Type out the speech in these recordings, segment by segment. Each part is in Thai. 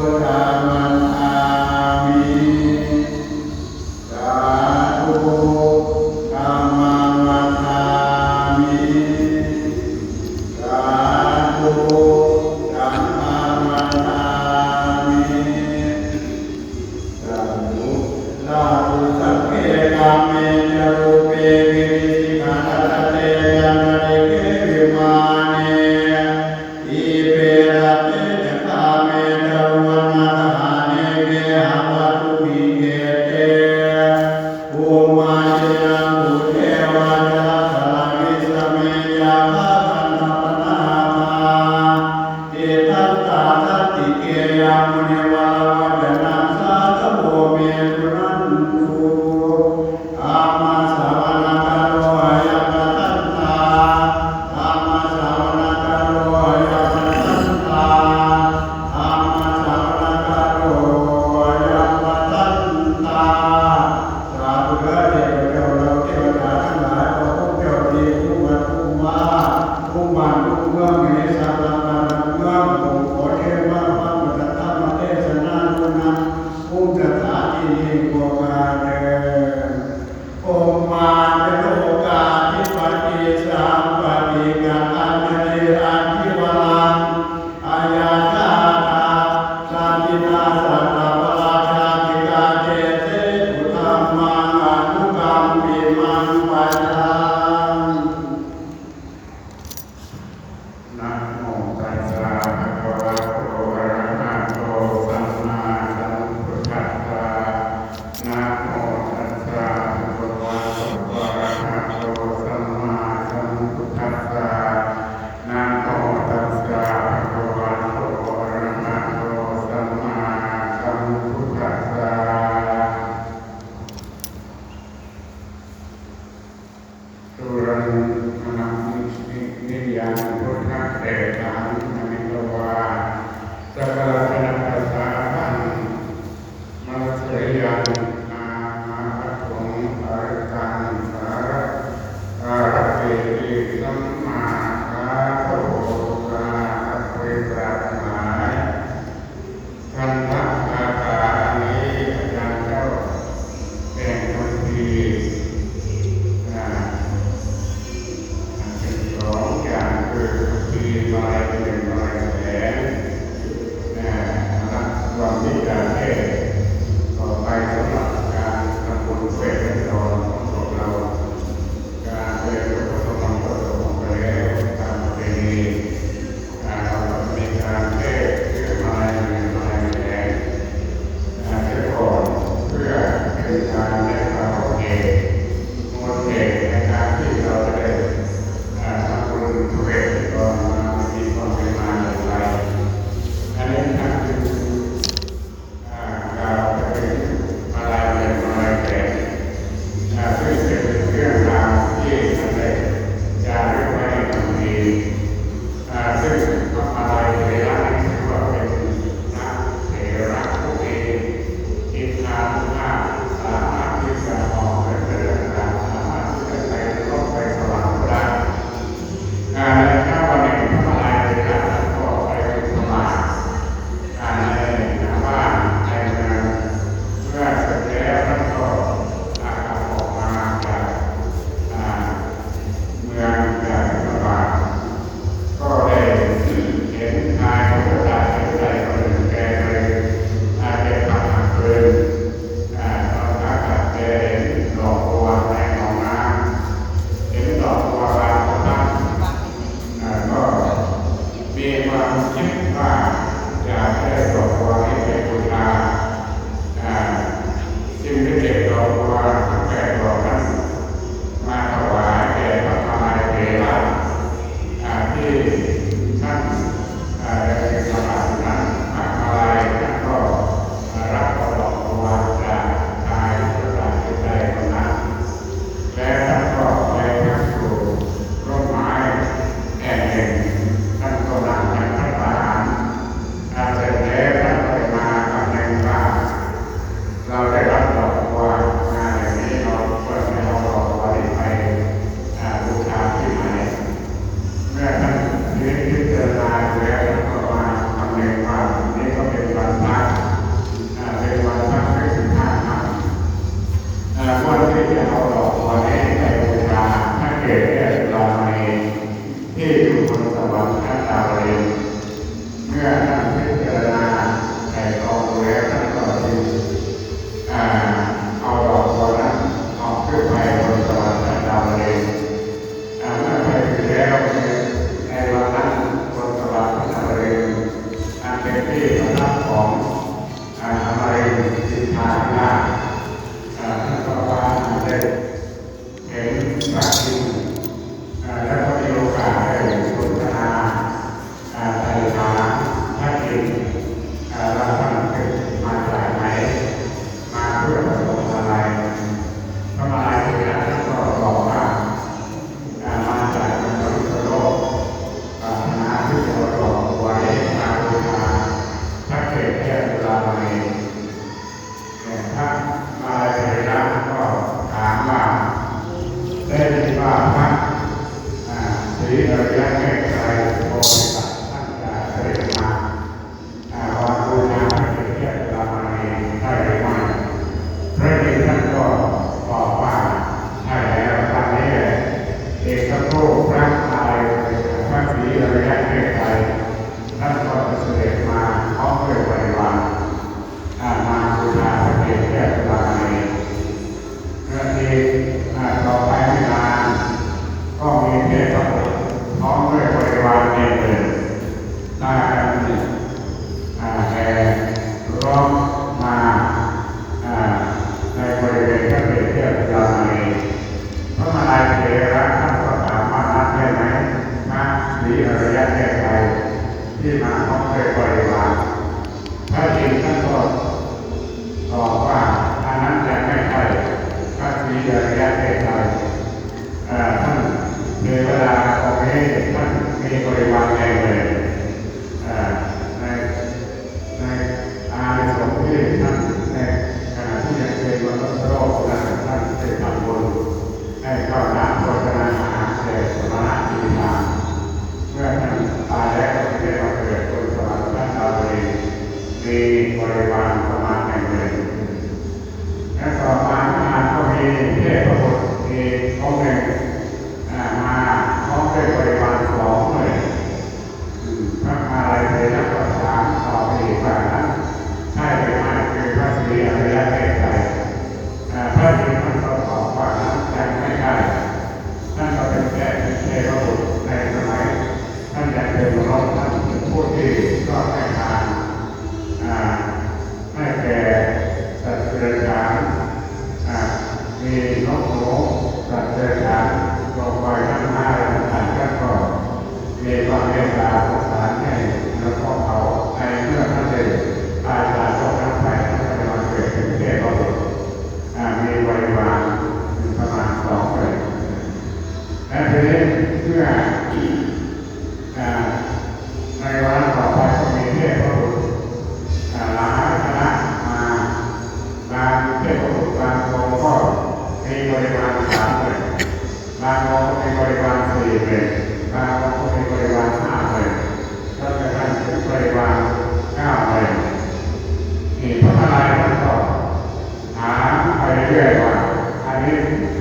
ธ เป็นสิทธาญาติ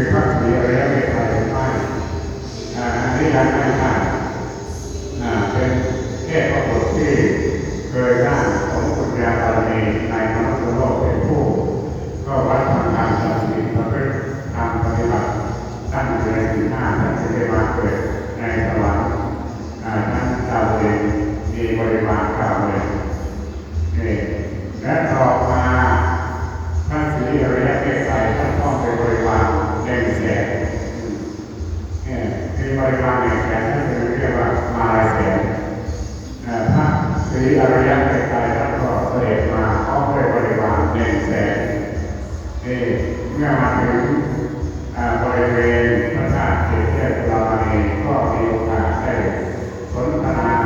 คือพระเสียระยะเนภาเยอะมากอันนี้ยังไม่ผ่าเป็นแค่พระ เนี่ยอย่ที่เรียกว่ามาลายแสงพระศรีอริยเมไตรท่านก็เสด็จมาพร้อมด้วยบริวารหนึ่งแสนเอเมื่อมาถึงบริเวณพระธาตุเจดีย์ลามานีก็มีโอกาสได้สนทนา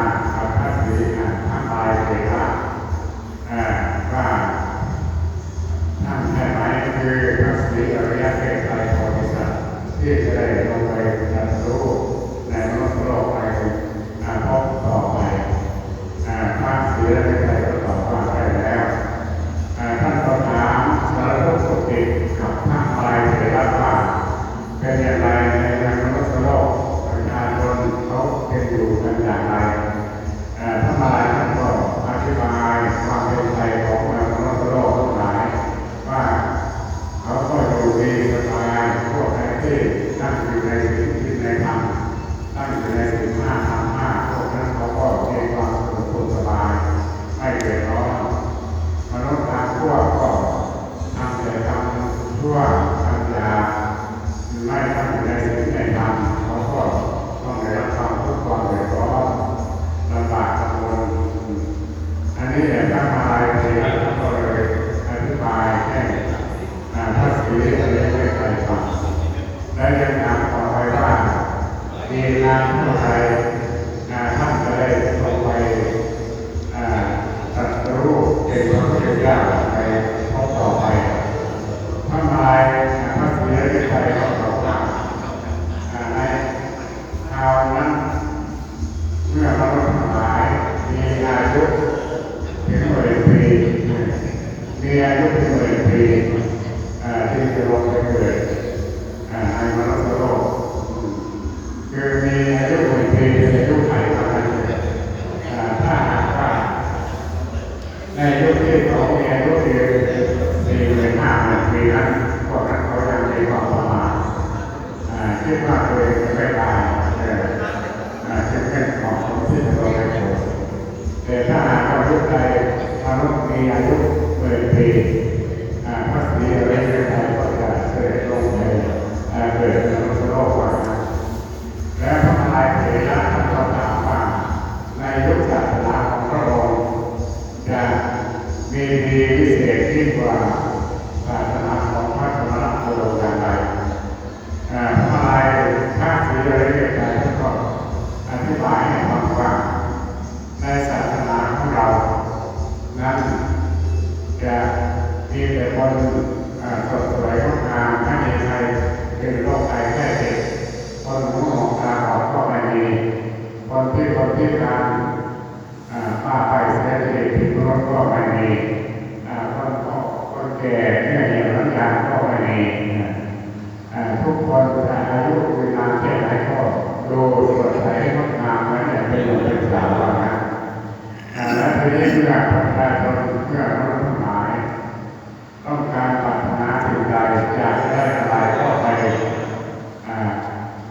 ที่ว่าตัวเองไม่ตายเนี่ยเช่นเช่นของที่ตัวเองแต่ถ้าหากว่าผู้ใดทำมีอายุเปินปีพระศรีอริย ชีวิตเพื่อประชาชนเพื่อมนุษย์หลาย ต้องการปรารถนาสิ่งใดอยากได้อะไรก็ไป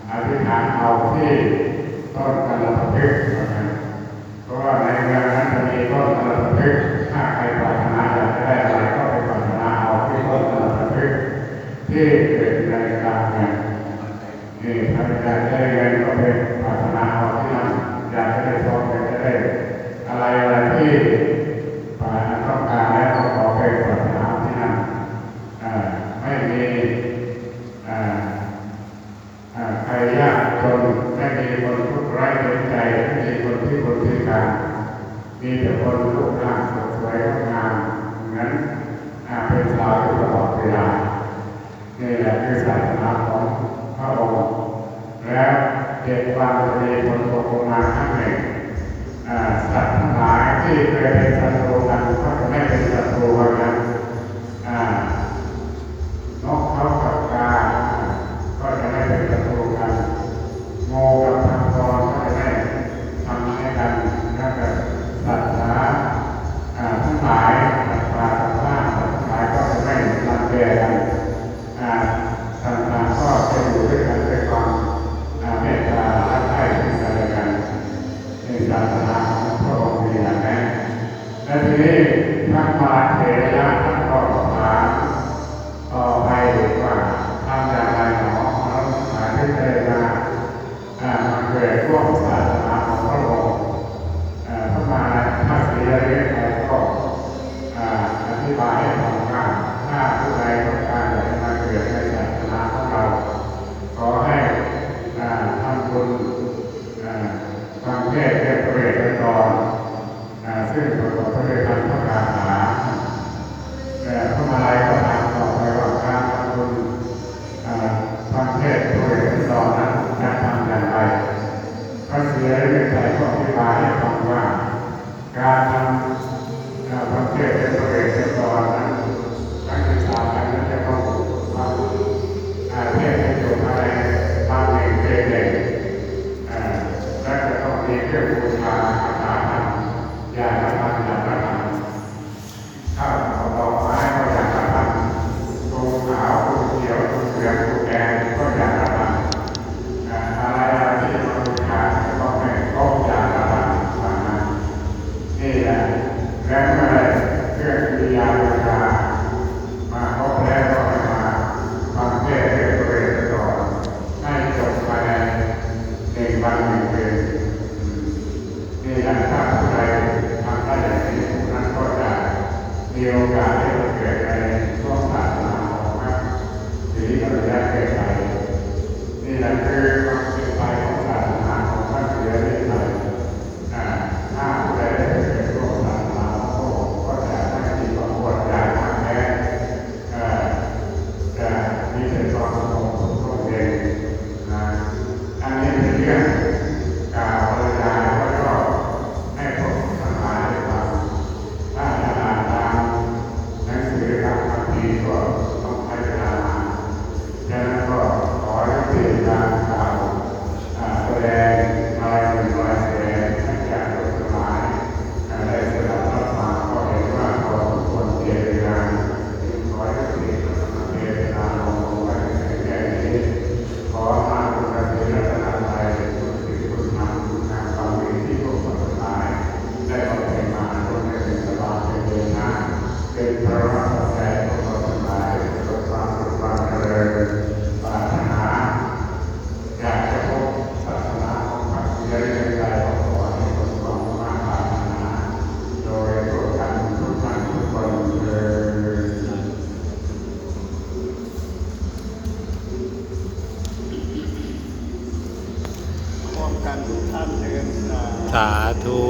อธิษฐานเอาที่ต้นกระพฤกษ์เพราะว่าในเมืงนั้นจะมีต้นกระพฤกษ์ถ้าใครปรา พระพุทธาให้ฟัว่า การทำพระเจ้าเป็นพระเทศเป็นตอน และเมื่อเชื่อสุริยา พร้อมกันทุกท่านเดินสาธุ